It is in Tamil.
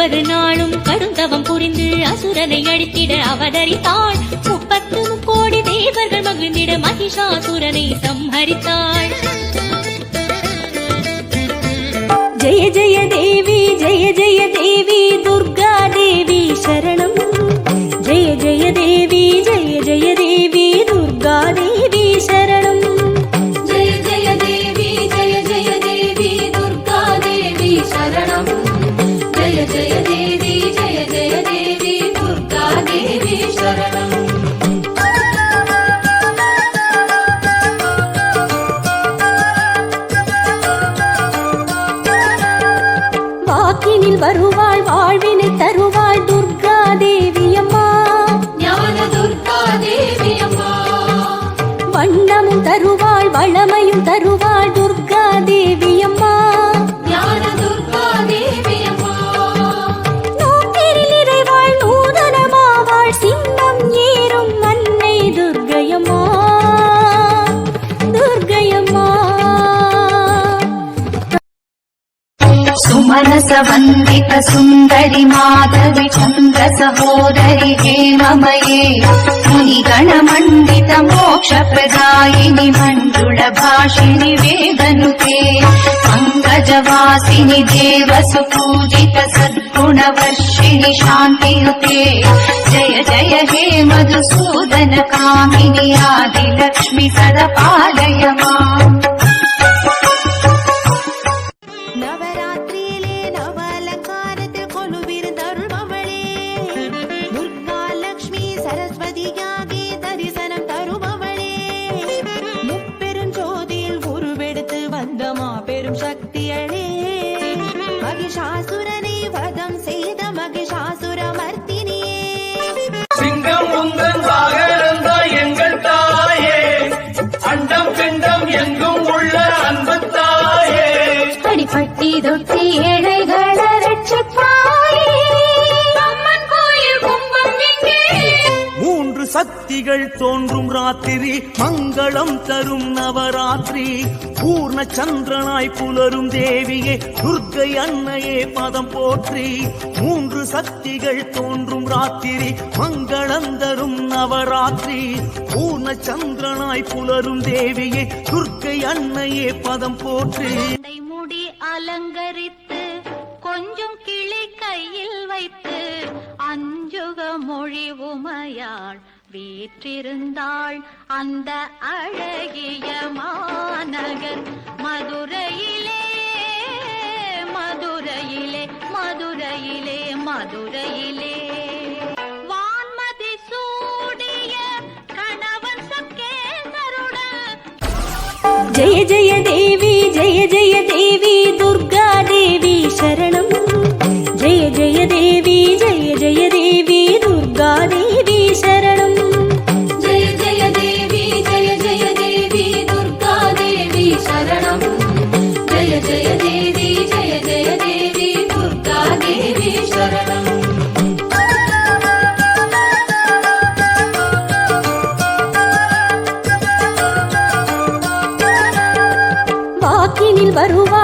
ஒவ்வொரு நாளும் கடுந்தவம் புரிந்து அசுரனை அழித்திட அவதரித்தாள். முப்பத்து கோடி தேவர்கள் மகிழ்ந்திட மகிஷாசுரனை சம்ஹரித்தாள். வருவாள் வாழ்வினை தருவாள் துர்கா தேவி அம்மா வண்ணமும் தருவாள் வளமையும் தருவாள் सुमनस वन्दित सुन्दरि माधवि चन्द्र सहोदरि हेममये मुनिगणमण्डित मोक्षप्रदायिनि मण्डुलभाषिणि वेदनुते पङ्कजवासिनि देवसुपूजित सद्गुणवर्षिणि शान्तियुते जय जय हे मधुसूदन कामिनि आदिलक्ष्मि सदपालय माम् ஏழை சக்திகள் தோன்றும் ராத்திரி மங்களம் தரும் நவராத்திரி. பூர்ண சந்திரனாய் புலரும் தேவியே துர்க்கை அன்னையே பதம் போற்றி. மூன்று சக்திகள் தோன்றும் ராத்திரி மங்களம் தரும் நவராத்திரி. பூர்ண சந்திரனாய் புலரும் தேவியே துர்க்கை அன்னையே பதம் போற்றி. முடி அலங்கரித்து கொஞ்சம் கிளி கையில் வைத்து அஞ்சுக மொழி உமையாள் வீற்றிருந்தாள் அந்த அழகிய மாநகர். மதுரையிலே மதுரையிலே மதுரையிலே மதுரையிலே. வான்மதி சூடிய ஜெய ஜெய தேவி ஜெய ஜெய தேவி துர்கா தேவி சரணம். ஜெய ஜெய தேவி ஜெய ஜெய தேவி. ಬರುವ